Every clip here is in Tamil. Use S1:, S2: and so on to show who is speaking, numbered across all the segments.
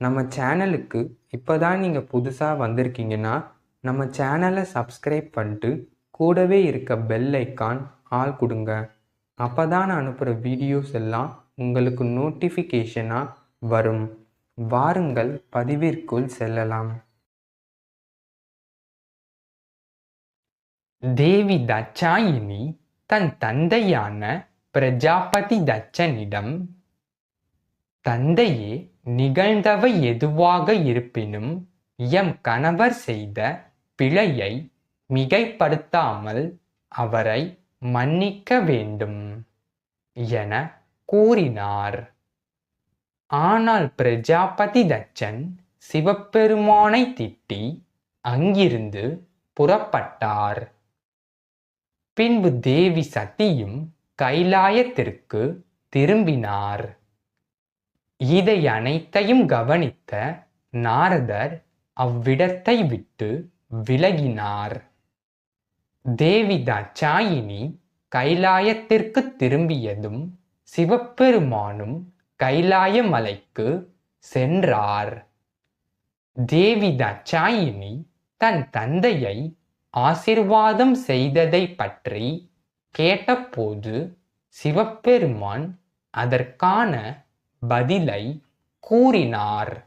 S1: நம்ம சேனலுக்கு இப்போ தான் நீங்கள் புதுசாக வந்திருக்கீங்கன்னா நம்ம சேனலை சப்ஸ்கிரைப் பண்ணிட்டு கூடவே இருக்க பெல் ஐக்கான் ஆல் கொடுங்க. அப்போ தான் நான் அனுப்புகிற வீடியோஸ் எல்லாம் உங்களுக்கு நோட்டிஃபிகேஷனாக வரும். வாருங்கள் பதிவிற்குள் செல்லலாம். தேவி தச்சாயினி தன் தந்தையான பிரஜாபதி தச்சனிடம் தந்தையே நிகழ்ந்தவை எதுவாக இருப்பினும் எம் கணவர் செய்த பிழையை மிகைப்படுத்தாமல் அவரை மன்னிக்க வேண்டும் என கூறினார். ஆனால் பிரஜாபதி தச்சன் சிவபெருமானை திட்டி அங்கிருந்து புறப்பட்டார். பின்பு தேவி சதியும் கைலாயத்திற்கு திரும்பினார். இதை அனைத்தையும் கவனித்த நாரதர் அவ்விடத்தை விட்டு விலகினார். தேவி தாட்சாயினி கைலாயத்திற்கு திரும்பியதும் சிவபெருமானும் கைலாய மலைக்கு சென்றார். தேவி தாட்சாயினி தன் தந்தையை ஆசிர்வாதம் செய்ததை பற்றி கேட்டபோது சிவபெருமான் அதற்கான பதிலை கூறினார்.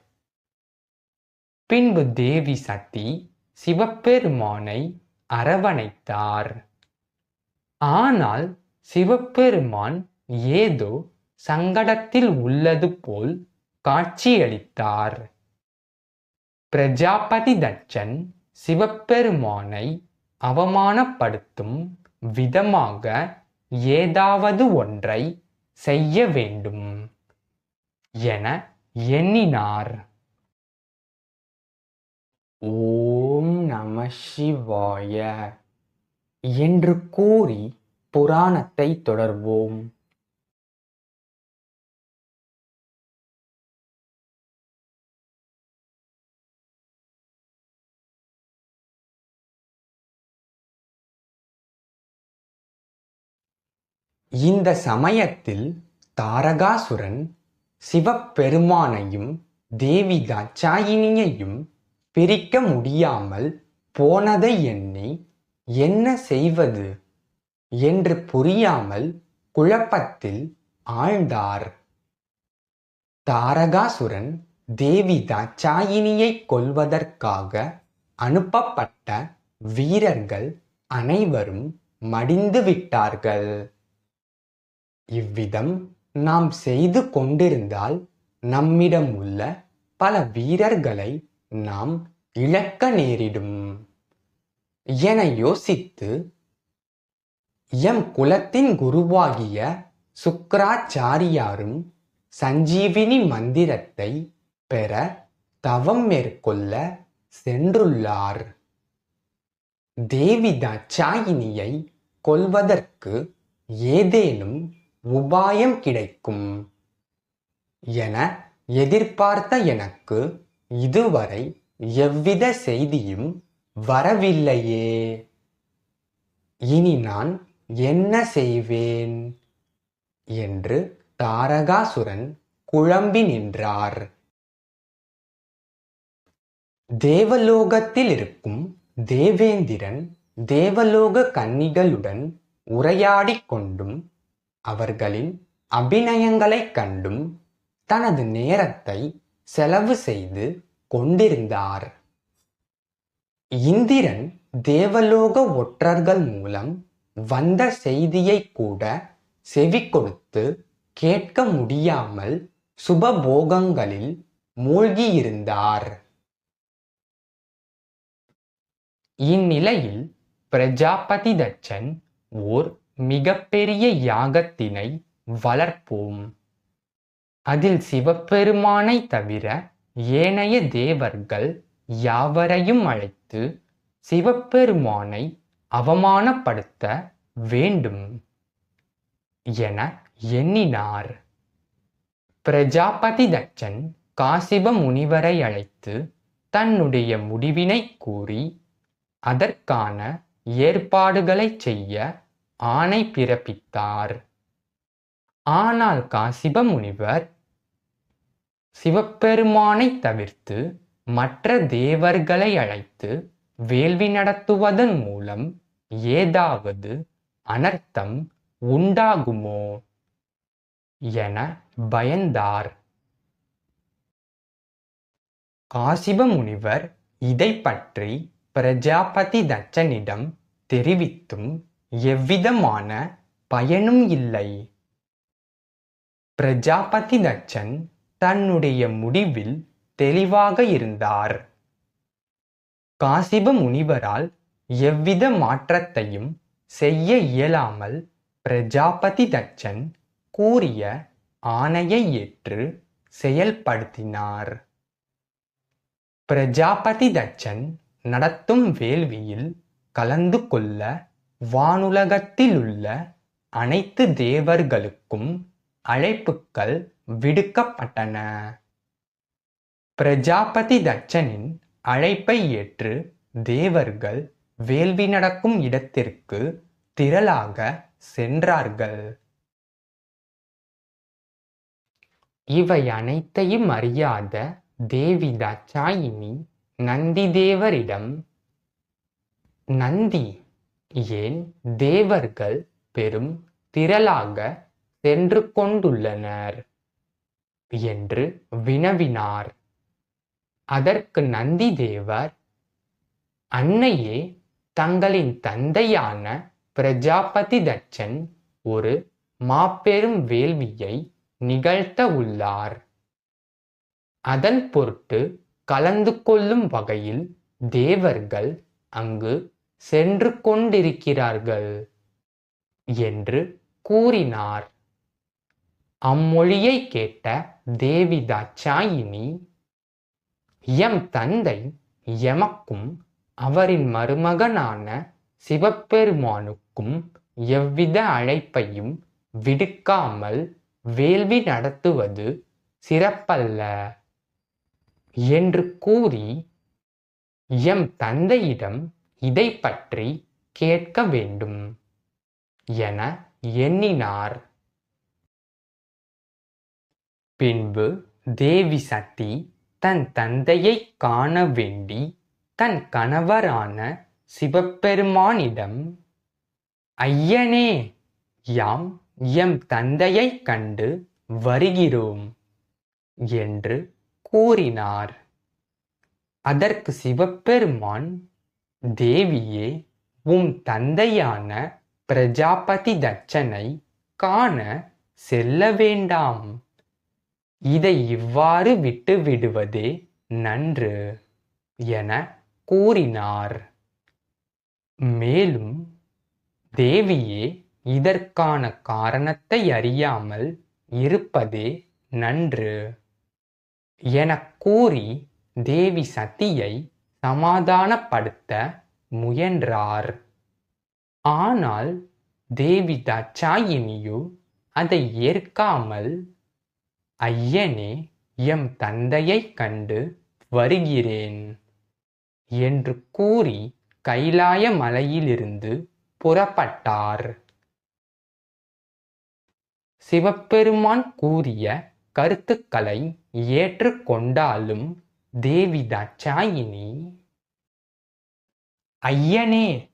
S1: பின்பு தேவி சதி சிவபெருமானை அரவணைத்தார். ஆனால் சிவபெருமான் ஏதோ சங்கடத்தில் உள்ளது போல் காட்சியளித்தார். பிரஜாபதி தட்சன் சிவபெருமானை அவமானப்படுத்தும் விதமாக ஏதாவது ஒன்றை செய்ய வேண்டும். என எண்ணினார். ஓம் நம சிவாய என்று கூறி புராணத்தை தொடர்வோம். இந்த சமயத்தில் தாரகாசுரன் சிவபெருமானையும் தேவி தாட்சாயினியையும் பிரிக்க முடியாமல் போனதை எண்ணி என்ன செய்வது என்று புரியாமல் குழப்பத்தில் ஆழ்ந்தார். தாரகாசுரன் தேவி தாட்சாயினியை கொல்வதற்காக அனுப்பப்பட்ட வீரர்கள் அனைவரும் மடிந்து விட்டார்கள். இவ்விதம் நாம் செய்து கொண்டிருந்தால் நம்மிடம் உள்ள பல வீரர்களை நாம் இழக்க நேரிடும். என யோசித்து எம் குலத்தின் குருவாகிய சுக்கராச்சாரியாரும் சஞ்சீவினி மந்திரத்தை பெற தவம் மேற்கொள்ள சென்றுள்ளார். தேவி தாட்சாயினியை கொல்வதற்கு ஏதேனும் உபாயம் கிடைக்கும் என எதிர்பார்த்த எனக்கு இதுவரை எவ்வித செய்தியும் வரவில்லையே. இனி நான் என்ன செய்வேன்? என்று தாரகாசுரன் குழம்பி நின்றார். தேவலோகத்தில் இருக்கும் தேவேந்திரன் தேவலோக கன்னிகளுடன் உரையாடிக் கொண்டும் அவர்களின் அபிநயங்களைக் கண்டும் தனது நேரத்தை செலவு செய்து கொண்டிருந்தார். இந்திரன் தேவலோக ஒற்றர்கள் மூலம் வந்த செய்தியை கூட செவி கொடுத்து கேட்க முடியாமல் சுபபோகங்களில் மூழ்கியிருந்தார். இந்நிலையில் பிரஜாபதி தட்சன் ஓர் மிகப்பெரிய யாகத்தினை வளர்ப்போம். அதில் சிவபெருமானை தவிர ஏனைய தேவர்கள் யாவரையும் அழைத்து சிவபெருமானை அவமானப்படுத்த வேண்டும் என எண்ணினார். பிரஜாபதி தட்சன் காசிப முனிவரை அழைத்து தன்னுடைய முடிவினை கூறி அதற்கான ஏற்பாடுகளை செய்ய ஆணை பிறப்பித்தார். ஆனால் காசிப முனிவர் சிவபெருமானை தவிர்த்து மற்ற தேவர்களை அழைத்து வேள்வி நடத்துவதன் மூலம் ஏதாவது அனர்த்தம் உண்டாகுமோ என பயந்தார். காசிப முனிவர் இதை பற்றி பிரஜாபதி தச்சனிடம் தெரிவித்தும் எவ்விதமான பயனும் இல்லை. பிரஜாபதி தட்சன் தன்னுடைய முடிவில் தெளிவாக இருந்தார். காசிப முனிவரால் எவ்வித மாற்றத்தையும் செய்ய இயலாமல் பிரஜாபதி தட்சன் கூறிய ஆணையை ஏற்று செயல்படுத்தினார். பிரஜாபதி தட்சன் நடத்தும் வேள்வியில் கலந்து கொள்ள வானுலகத்திலுள்ள அனைத்து தேவர்களுக்கும் அழைப்புக்கள் விடுக்கப்பட்டன. பிரஜாபதி தட்சனின் அழைப்பை ஏற்று தேவர்கள் வேள்வி நடக்கும் இடத்திற்கு திரளாக சென்றார்கள். இவை அனைத்தையும் அறியாத தேவி தாட்சாயினி நந்தி தேவரிடம் நந்தி ஏன் தேவர்கள் பெரும் திரளாக சென்று கொண்டுள்ளனர் என்று வினவினார். அதற்கு நந்தி தேவர் அன்னையே தங்களின் தந்தையான பிரஜாபதி தட்சன் ஒரு மாபெரும் வேள்வியை நிகழ்த்த உள்ளார். அதன் பொருட்டு கலந்து கொள்ளும் வகையில் தேவர்கள் அங்கு சென்று கொண்டிருக்கிறார்கள் என்று கூறினார். அம்மொழியை கேட்ட தேவிதா சாயினி எம் தந்தை எமக்கும் அவரின் மருமகனான சிவபெருமானுக்கும் எவ்வித அழைப்பையும் விடுக்காமல் வேள்வி நடத்துவது சிறப்பல்ல என்று கூறி எம் தந்தையிடம் இதை பற்றி கேட்க வேண்டும் என எண்ணினார். பின்பு தேவி சதி தன் தந்தையை காண வேண்டி தன் கணவரான சிவபெருமானிடம் ஐயனே யாம் எம் தந்தையை கண்டு வருகிறோம் என்று கூறினார். அதற்கு சிவபெருமான் தேவியே உம் தந்தையான பிரஜாபதி தட்சனை காண செல்ல வேண்டாம். இதை இவ்வாறு விட்டு விடுவதே நன்று என கூறினார். மேலும் தேவியே இதற்கான காரணத்தை அறியாமல் இருப்பதே நன்று என கூறி தேவி சதியை சமாதானப்படுத்த முயன்றார். ஆனால் தேவி தட்சாயினியோ அதை ஏற்காமல் ஐயனே எம் தந்தையைக் கண்டு வருகிறேன் என்று கூறி கைலாய மலையிலிருந்து புறப்பட்டார். சிவபெருமான் கூறிய கருத்துக்களை ஏற்றுக்கொண்டாலும் தேவி தாட்சாயினி ஐயனே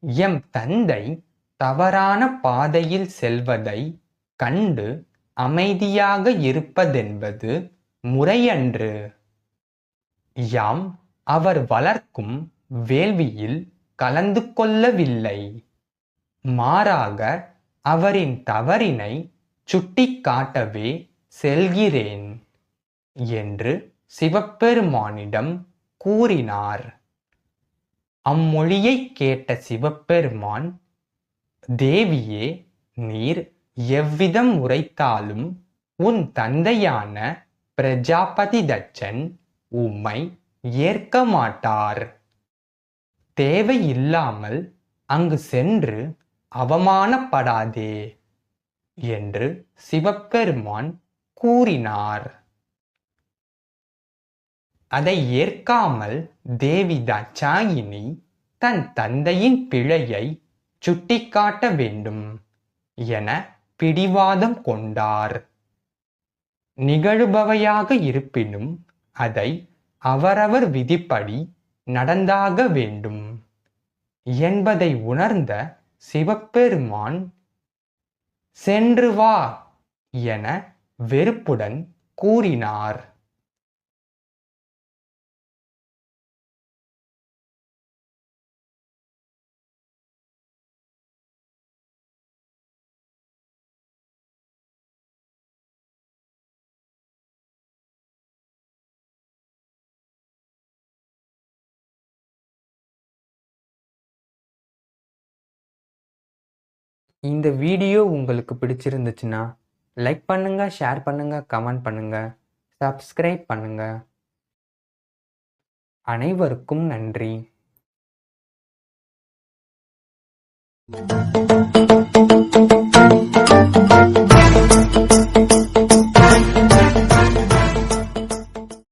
S1: எம் தந்தை தவறான பாதையில் செல்வதை கண்டு அமைதியாக இருப்பதென்பது முறையன்று. யாம் அவர் வளர்க்கும் வேள்வியில் கலந்து கொள்ளவில்லை. மாறாக அவரின் தவறினை சுட்டிக்காட்டவே செல்கிறேன் என்று சிவபெருமானிடம் கூறினார். அம்மொழியை கேட்ட சிவபெருமான் தேவியே நீர் எவ்விதம் உரைத்தாலும் உன் தந்தையான பிரஜாபதி தச்சன் உம்மை ஏற்க மாட்டார். தேவையில்லாமல் அங்கு சென்று அவமானப்படாதே என்று சிவபெருமான் கூறினார். அதை ஏற்காமல் தேவி தட்சாயினி தன் தந்தையின் பிழையை சுட்டிக்காட்ட வேண்டும் என பிடிவாதம் கொண்டார். நிகழுபவையாக இருப்பினும் அதை அவரவர் விதிப்படி நடந்தாக வேண்டும் என்பதை உணர்ந்த சிவபெருமான் சென்று வா என வெறுப்புடன் கூறினார். இந்த வீடியோ உங்களுக்கு பிடிச்சிருந்துச்சுன்னா லைக் பண்ணுங்க ஷேர் பண்ணுங்க கமெண்ட் பண்ணுங்க சப்ஸ்கிரைப் பண்ணுங்க. அனைவருக்கும் நன்றி.